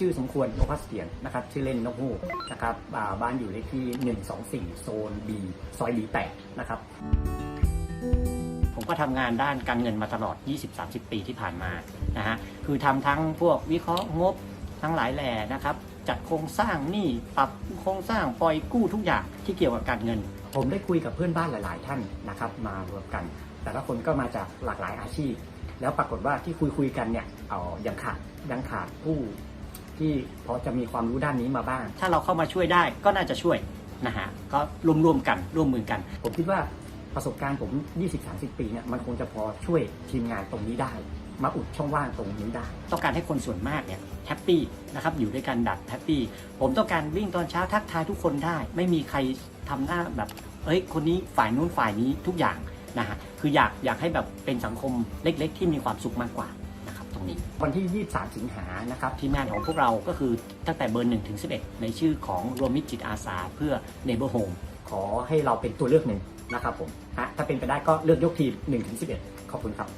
ชื่อสมควรโอภาสเถียรนะครับชื่อเล่นนกฮูกนะครับบ้านอยู่เลขที่ 124 โซน B ซอย B8 นะครับ ผมก็ทำงานด้านการเงินมาตลอด 20-30 ปีที่ผ่านมานะฮะคือทำทั้งพวกวิเคราะห์งบทั้งหลายแหล่นะครับ จัดโครงสร้างหนี้ปรับโครงสร้างปล่อยกู้ทุกอย่างที่เกี่ยวกับการเงิน ผมได้คุยกับเพื่อนบ้านหลาย ๆ ท่านนะครับ มารวมกัน แต่ละคนก็มาจากหลากหลายอาชีพ แล้วปรากฏว่าที่คุยคุยกันเนี่ยเอายังขาดยังขาดผู้ ที่พอจะมีความรู้ด้านนี้มาบ้าง ถ้าเราเข้ามาช่วยได้ก็น่าจะช่วยนะฮะก็ร่วมๆกันร่วมมือกัน ผมคิดว่าประสบการณ์ผม 20-30 ปีเนี่ยมันคงจะพอช่วยทีมงานตรงนี้ได้ มาอุดช่องว่างตรงนี้ได้ ต้องการให้คนส่วนมากเนี่ยแฮปปี้นะครับอยู่ด้วยกันดับแฮปปี้ผมต้องการวิ่งตอนเช้าทักทายทุกคนได้ ไม่มีใครทำหน้าแบบเอ้ยคนนี้ฝ่ายนู้นฝ่ายนี้ทุกอย่างนะฮะคืออยากอยากให้แบบเป็นสังคมเล็ก ๆ ที่มีความสุขมากกว่า วันที่ 23 สิงหานะครับทีมงานของพวกเราก็คือตั้งแต่เบอร์1ถึง 11 ในชื่อของรวมมิตรจิตอาสาเพื่อ Neighbor Home ขอให้เราเป็นตัวเลือกหนึ่งนะครับผมฮะถ้าเป็นไปได้ก็เลือกยกทีม1ถึง11 ขอบคุณครับ